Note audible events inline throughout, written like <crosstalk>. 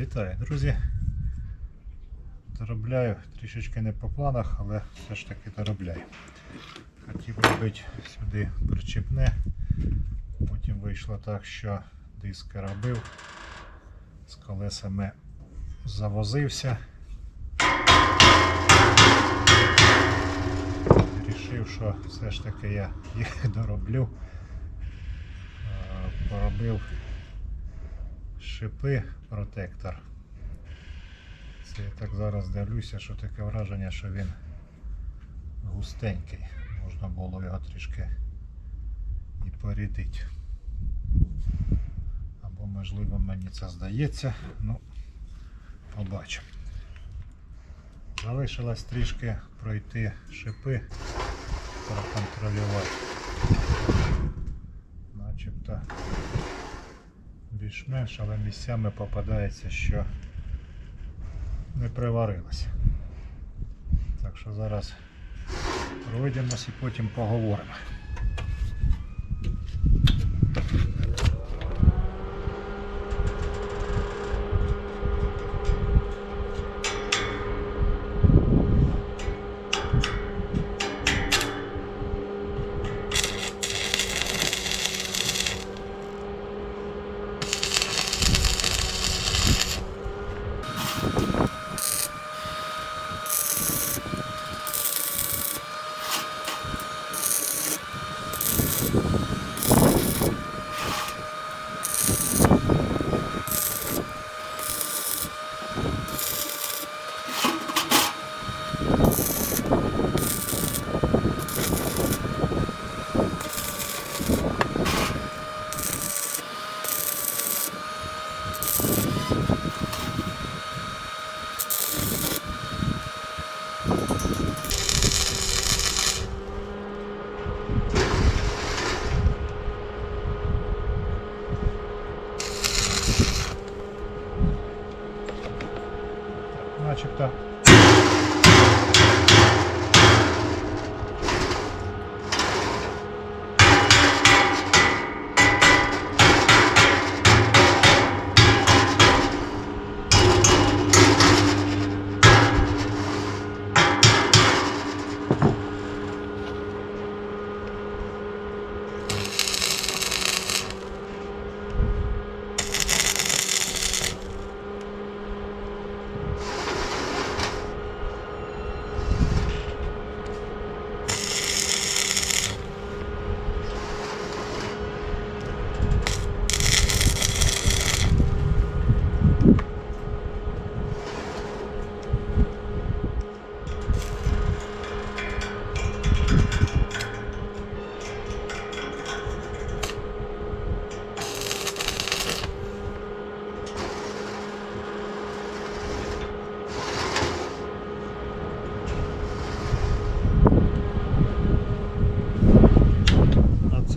Вітаю, друзі. Доробляю трішечки не по планах, але все ж таки доробляю. Хотів робити сюди причіпне. Потім вийшло так, що диски робив, з колесами завозився. Рішив, що все ж таки я їх <laughs> дороблю. Е, Поробив шипи протектор. Це я так зараз дивлюся, що таке враження, що він густенький. Можна було його трішки і порідити. Або можливо мені це здається. Ну, побачимо. Залишилось трішки пройти шипи, проконтролювати. Начебто більш-менш, але місцями попадається, що не приварилося. Так що зараз пройдемось і потім поговоримо.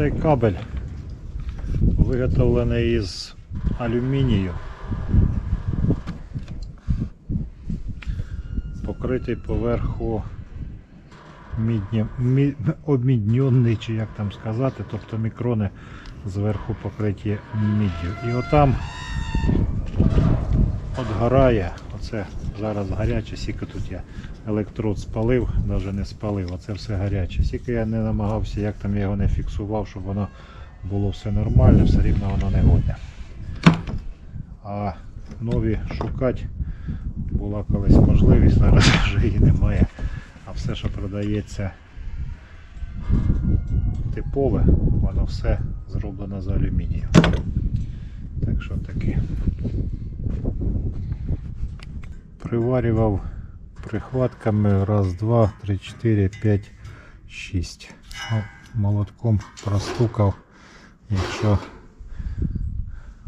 Цей кабель виготовлений із алюмінію. Покритий поверху мідні, мі, обмідньонний, чи як там сказати, тобто мікрони зверху покриті міддю. І отам от горає, оце зараз гаряче, сіки тут я електрод спалив, навіть не спалив, оце все гаряче. Сіки я не намагався, як там його не фіксував, щоб воно було все нормально, все рівно воно не годне. А нові шукати була колись можливість, зараз <laughs> вже її немає. А все, що продається типове, воно все зроблено з алюмінію. Так що таке. Приварював прихватками раз, два, три, чотири, п'ять, шість. Ну, Молотком простукав, якщо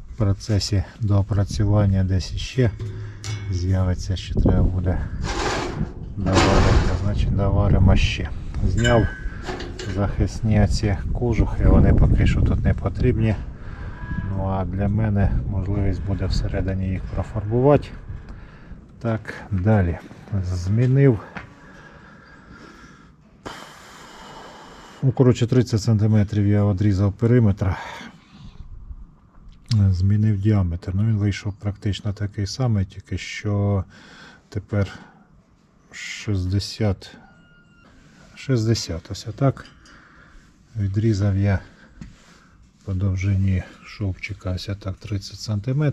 в процесі доопрацювання десь іще з'явиться, що треба буде доварити, значить доваримо ще. Зняв захисні оці кожухи, вони поки що тут не потрібні. Ну а для мене можливість буде всередині їх профарбувати. Так, далі. Змінив. Ну, коротше, 30 см я відрізав периметр. змінив діаметр. Ну, він вийшов практично такий самий, тільки що тепер 60. 60. Ось так. Відрізав я по довжині шовчика ось так 30 см.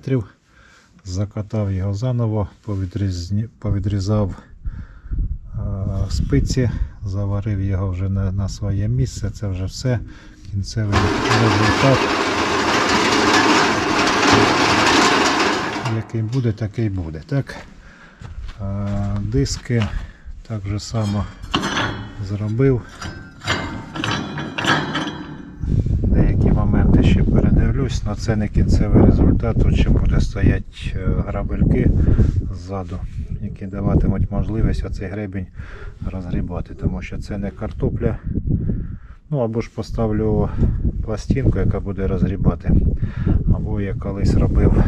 Закатав його заново, повідрізав е, спиці, заварив його вже на, на своє місце. Це вже все. Кінцевий результат. Який буде, такий буде. Так? Е, диски так же само зробив. Деякі моменти ще передивлюсь, але це не кінцевий результат. Тут ще буде стояти е, грабельки ззаду, які даватимуть можливість оцей гребінь розгрібати, тому що це не картопля. Ну або ж поставлю пластинку, яка буде розгрібати. Або я колись робив е,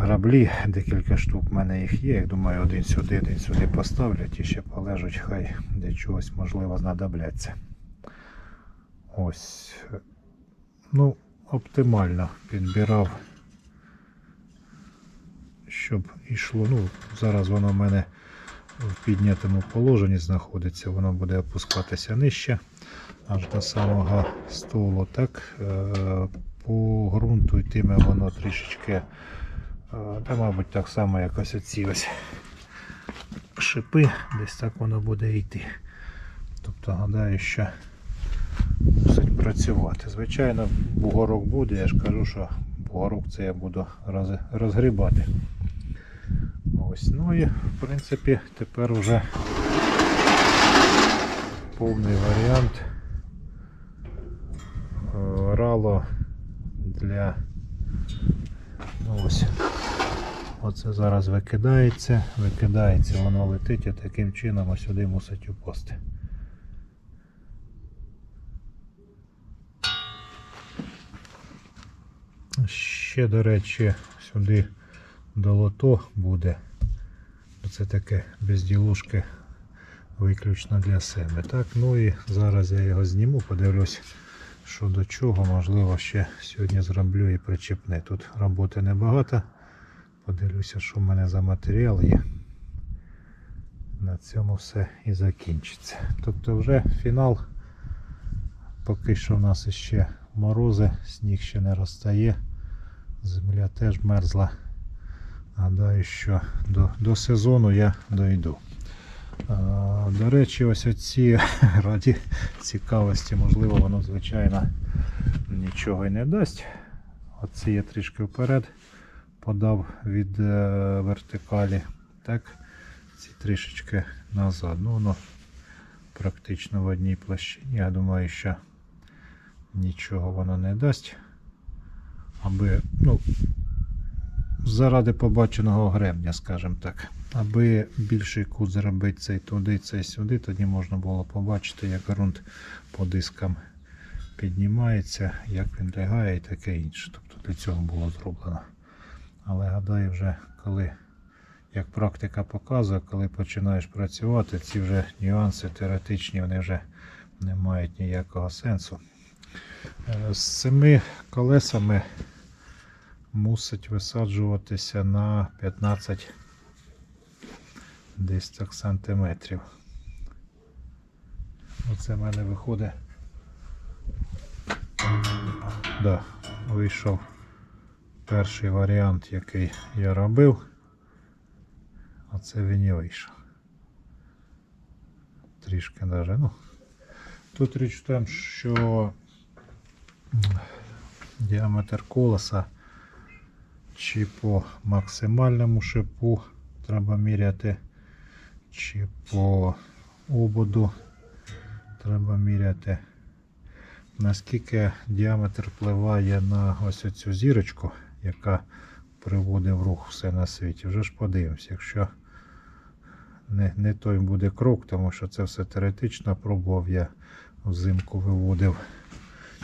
граблі, декілька штук в мене їх є. Я думаю, один сюди, один сюди поставлять і ще полежать, хай для чогось можливо знадобляться. Ось. Ну, оптимально підбирав, щоб йшло. Ну, зараз воно в мене в піднятому положенні знаходиться, воно буде опускатися нижче, аж до самого столу. Так, е, по ґрунту йтиме воно трішечки, е, та, мабуть, так само, як ось оці ось шипи, десь так воно буде йти. Тобто, гадаю, що працювати. Звичайно, бугорок буде, я ж кажу, що бугорок це я буду роз- розгрібати. Ось, ну і в принципі тепер вже повний варіант рало для ну ось. Оце зараз викидається, викидається, воно летить і таким чином сюди мусить упасти. Ще, до речі, сюди долото буде. Це таке безділушки виключно для себе. Так, ну і зараз я його зніму, подивлюсь, що до чого. Можливо, ще сьогодні зроблю і причепне. Тут роботи небагато. Подивлюся, що в мене за матеріал є. На цьому все і закінчиться. Тобто вже фінал. Поки що в нас ще морози, сніг ще не розтає. Земля теж мерзла. Гадаю, що до, до сезону я дойду. А, до речі, ось оці <laughs> раді цікавості, можливо, воно, звичайно, нічого й не дасть. Оці я трішки вперед подав від е, вертикалі. Так, ці трішечки назад. Ну, воно практично в одній площині. Я думаю, що нічого воно не дасть. Аби, ну, заради побаченого гребня, скажімо так. Аби більший кут зробити цей туди, цей сюди, тоді можна було побачити, як ґрунт по дискам піднімається, як він лягає і таке інше. Тобто для цього було зроблено. Але гадаю, вже коли, як практика показує, коли починаєш працювати, ці вже нюанси теоретичні, вони вже не мають ніякого сенсу. Е, З цими колесами мусить висаджуватися на 15 десь так сантиметрів. Оце в мене виходить. Да, вийшов перший варіант, який я робив. Оце він і вийшов. Трішки даже, ну. Тут річ в тому, що діаметр колеса чи по максимальному шипу треба міряти, чи по ободу треба міряти. Наскільки діаметр впливає на ось цю зірочку, яка приводить в рух все на світі. Вже ж подивимось, якщо не, не той буде крок, тому що це все теоретично пробував я взимку виводив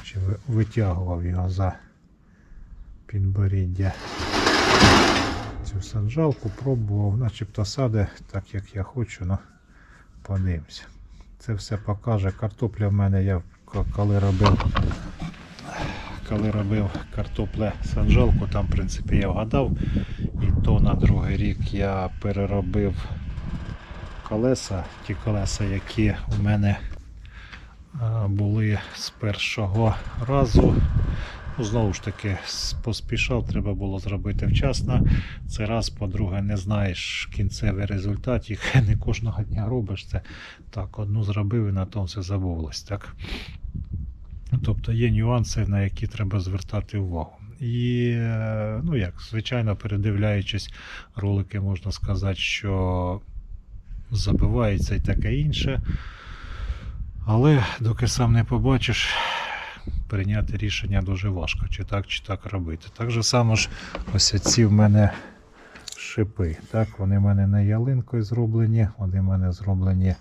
чи витягував його за підборіддя. Цю саджалку пробував, начебто саде так як я хочу, але подивимося. Це все покаже. Картопля в мене я коли робив коли робив картопле саджалку, там, в принципі, я вгадав. І то на другий рік я переробив колеса, ті колеса, які у мене були з першого разу. Ну, знову ж таки, поспішав, треба було зробити вчасно. Це раз, по-друге, не знаєш кінцевий результат, їх <laughs> не кожного дня робиш. Це так, одну зробив і на тому все забулось. Так? Тобто є нюанси, на які треба звертати увагу. І, е, ну як, звичайно, передивляючись ролики, можна сказати, що забивається і таке інше. Але доки сам не побачиш, прийняти рішення дуже важко, чи так, чи так робити. Так же само ж ось ці в мене шипи. Так, вони в мене не ялинкою зроблені, вони в мене зроблені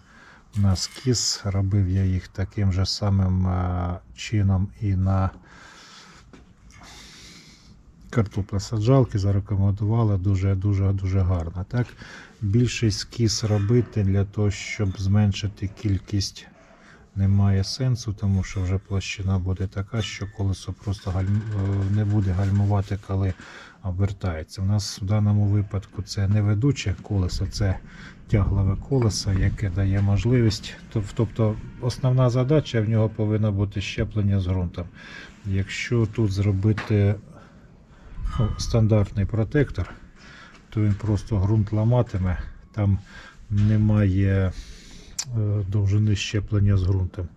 на скіз. Робив я їх таким же самим чином і на картоплесаджалки зарекомендували дуже дуже дуже гарно. Так? Більший скіз робити для того, щоб зменшити кількість немає сенсу, тому що вже площина буде така, що колесо просто гальм... е, не буде гальмувати, коли обертається. У нас в даному випадку це не ведуче колесо, це тяглове колесо, яке дає можливість. Тобто основна задача в нього повинна бути щеплення з ґрунтом. Якщо тут зробити ну, стандартний протектор, то він просто ґрунт ламатиме, там немає довжини щеплення з ґрунтом.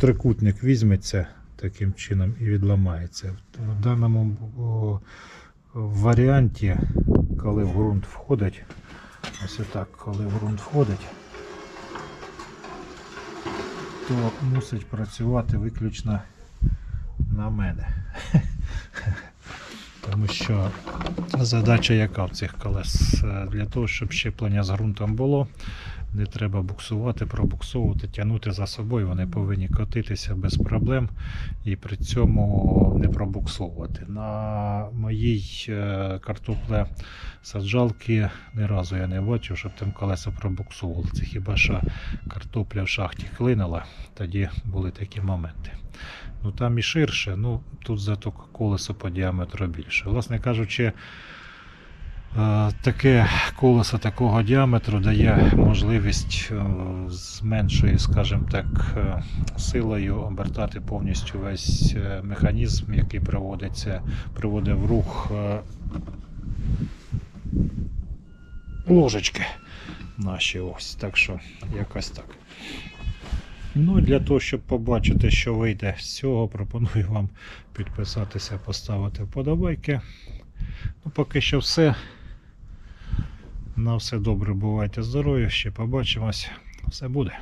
Трикутник візьметься таким чином і відламається. В даному варіанті, коли в ґрунт входить, ось так, коли в ґрунт входить, то мусить працювати виключно на мене. <laughs> Тому що задача яка в цих колес? Е, Для того, щоб щеплення з ґрунтом було, не треба буксувати, пробуксовувати, тягнути за собою. Вони повинні котитися без проблем і при цьому не пробуксовувати. На моїй е, картопле саджалки ні разу я не бачив, щоб там колеса пробуксовували. Це хіба що картопля в шахті клинила, тоді були такі моменти. Ну там і ширше, ну тут зато колесо по діаметру більше. Власне кажучи, таке колесо такого діаметру дає можливість е, з меншою, скажімо так, е, силою обертати повністю весь е, механізм, який приводиться, приводить в рух е, ложечки наші ось. Так що якось так. Ну, для того, щоб побачити, що вийде з цього, пропоную вам підписатися, поставити вподобайки. Ну, поки що все. На все добре, бувайте здорові, ще побачимось. Все буде.